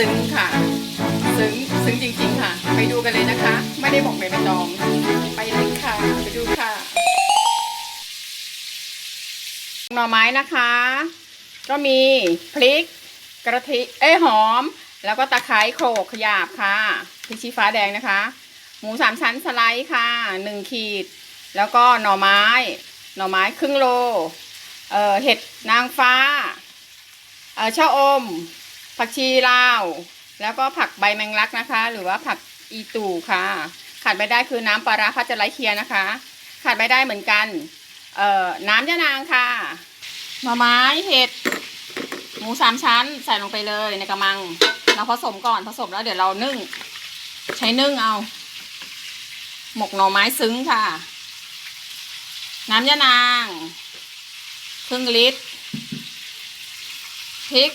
ซึ้งค่ะ ซึ้งซึ้งจริง ๆ ค่ะ ไปดูกันเลยนะคะ ไม่ได้บอกไปไบดอง ไปเลยค่ะ ไปดูค่ะ หน่อไม้นะคะ ก็มีพริกกระเทียมเอ้หอม แล้วก็ตะไคร้โขลกขยาบค่ะพริกชี้ฟ้าแดงนะคะ หมูสามชั้นสไลด์ค่ะหนึ่งขีด แล้วก็หน่อไม้ หน่อไม้ครึ่งโล เอ่อเห็ดนางฟ้า เอ่อชาอม ผักชีลาว แล้วก็ผักใบแมงลักนะคะ หรือว่าผักอีตู่ค่ะ ขาดไม่ได้คือน้ำปลาร้าพัชไลเคียนะคะ ขาดไม่ได้เหมือนกัน เอ่อน้ำยะนางค่ะหน่อไม้เห็ดหมูสามชั้นใส่ลงไปเลยในกระมัง เราผสมก่อนผสมแล้วเดี๋ยวเรานึ่ง ใช้นึ่งเอา หมกหน่อไม้ซึ้งค่ะ น้ำยะนางครึ่งลิตรพริก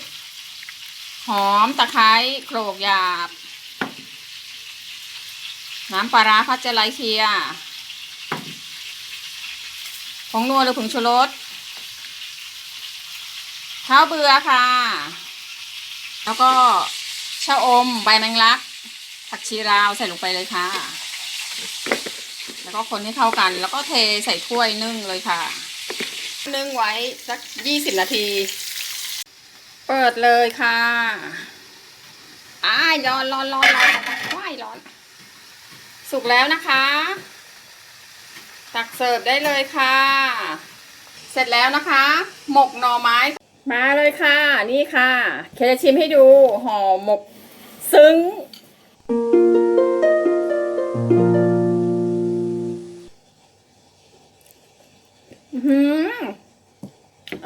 หอมตะไคร้โขลกหยาบ น้ำปลาร้าพัชเจอร์ไลท์เคียผงนัวหรือผงชูรสข้าวเบื่อค่ะ แล้วก็ชะอมใบแมงลัก ผักชีราวใส่ลงไปเลยค่ะ แล้วก็คนให้เข้ากัน แล้วก็เทใส่ถ้วยนึ่งเลยค่ะ นึ่งไว้สักยี่สิบนาที เปิดเลยค่ะอ้ายร้อนร้อนร้อนร้อนว้ายร้อน สุกแล้วนะคะ ตักเสิร์ฟได้เลยค่ะ เสร็จแล้วนะคะ หมกหน่อไม้ มาเลยค่ะ นี่ค่ะ เคจะชิมให้ดูห่อหมกซึ้ง อือหือ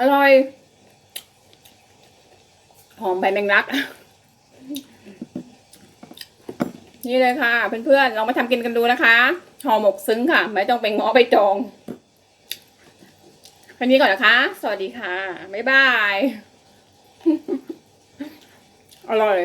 อร่อย หอมใบแมงลัก นี่เลยค่ะ เพื่อนๆลองมาทำกินกันดูนะคะห่อหมกซึ้งค่ะ ไม่ต้องไปง้อไปจองแค่นี้ก่อนนะคะ สวัสดีค่ะ บ๊ายบาย อร่อย